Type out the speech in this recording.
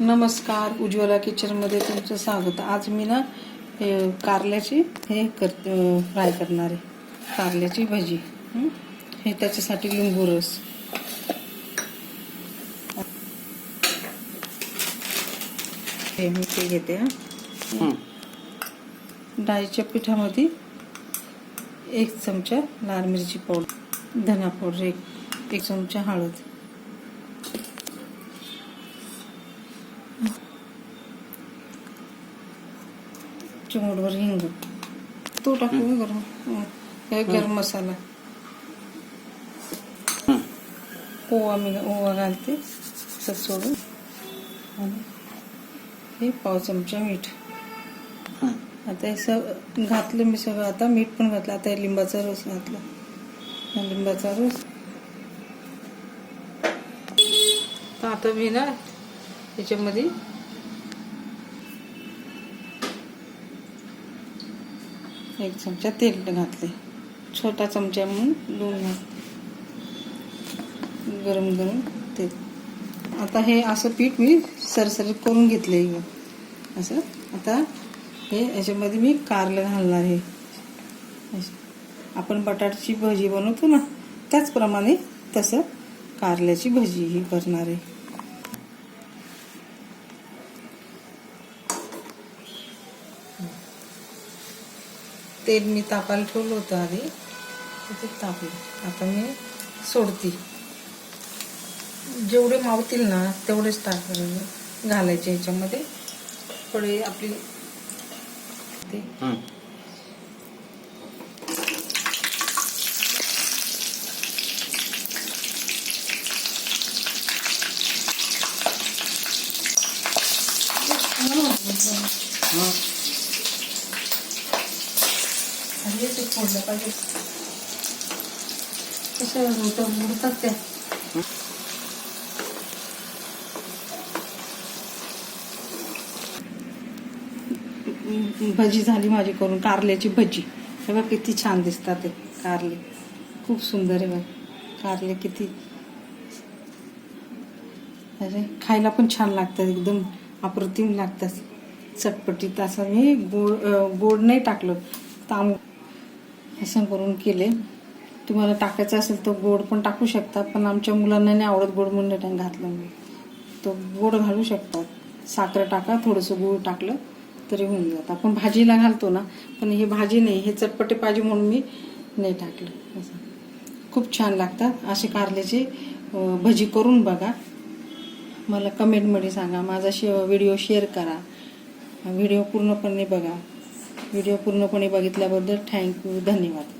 नमस्कार उज्ज्वला किचनमध्ये तुमचं स्वागत. आज मी ना हे कारल्याची हे करते फ्राय करणार आहे. कारल्याची भजी. हं? हे त्याच्यासाठी लिंबू रस. हे मी ते घेते हां. डाळीच्या पिठामध्ये एक चमचा लाल मिरची पावडर धना पावडर एक एक चमचा हळद. चिमूटभर हिंग तो टाकू का गरम. हं. गरम मसाला. ओवा मी ओवा घालते. सत सोडून. आणि हे पाव चमचा मीठ. आता हे सग घातलं मी सगळं. आता मीठ पण घातलं. आता हे लिंबाचा रस घातला. लिंबाचा रस. आता मी ना याच्यामध्ये एक चमचा तेल घातले छोटा चमचा म्हणून दोन घातले. गरम गरम तेल. आता हे असं पीठ मी सरसरीत करून घेतले असं. आता हे याच्यामध्ये मी कारलं घालणार आहे. असं. आपण बटाट्याची भजी बनवतो ना त्याचप्रमाणे तसं कारल्याची भजी ही करणार आहे. तेल मी तापायला ठेवलं होतं आधी. ते तापलं आता मी सोडते. जेवढे मावतील ना तेवढेच टाक घालायचे ह्याच्यामध्ये थोडे आपली ते. आणि म्हणजे ते फोडलं पाहिजे. कसं उडतात त्या. भजी झाली माझी करून कारल्याची भजी. हे बघ किती छान दिसतात ते कारले. खूप सुंदर आहे बघ. कारले किती. अरे खायला पण छान लागतात एकदम अप्रतिम लागतात. चटपटीत असं मी गोड गोड नाही टाकलं. तांब असं करून केले. तुम्हाला टाकायचं असेल तर गोड पण टाकू शकता पण आमच्या मुलांना नाही आवडत गोड म्हणून नाही घातलं. मी तो गोड घालू शकतात. साखर टाका थोडंसं गूळ टाकलं तरी होऊन जातं. आपण भाजीला घालतो ना पण हे भाजी नाही हे चटपटे पाहिजे म्हणून मी नाही टाकलं. असं. खूप छान लागतात. असे कारल्याचे भजी करून बघा. मला कमेंटमध्ये सांगा. माझा शे व्हिडिओ शेअर करा. व्हिडिओ पूर्णपणे बघा. व्हिडिओ पूर्णपणे बघितल्याबद्दल थँक्यू धन्यवाद.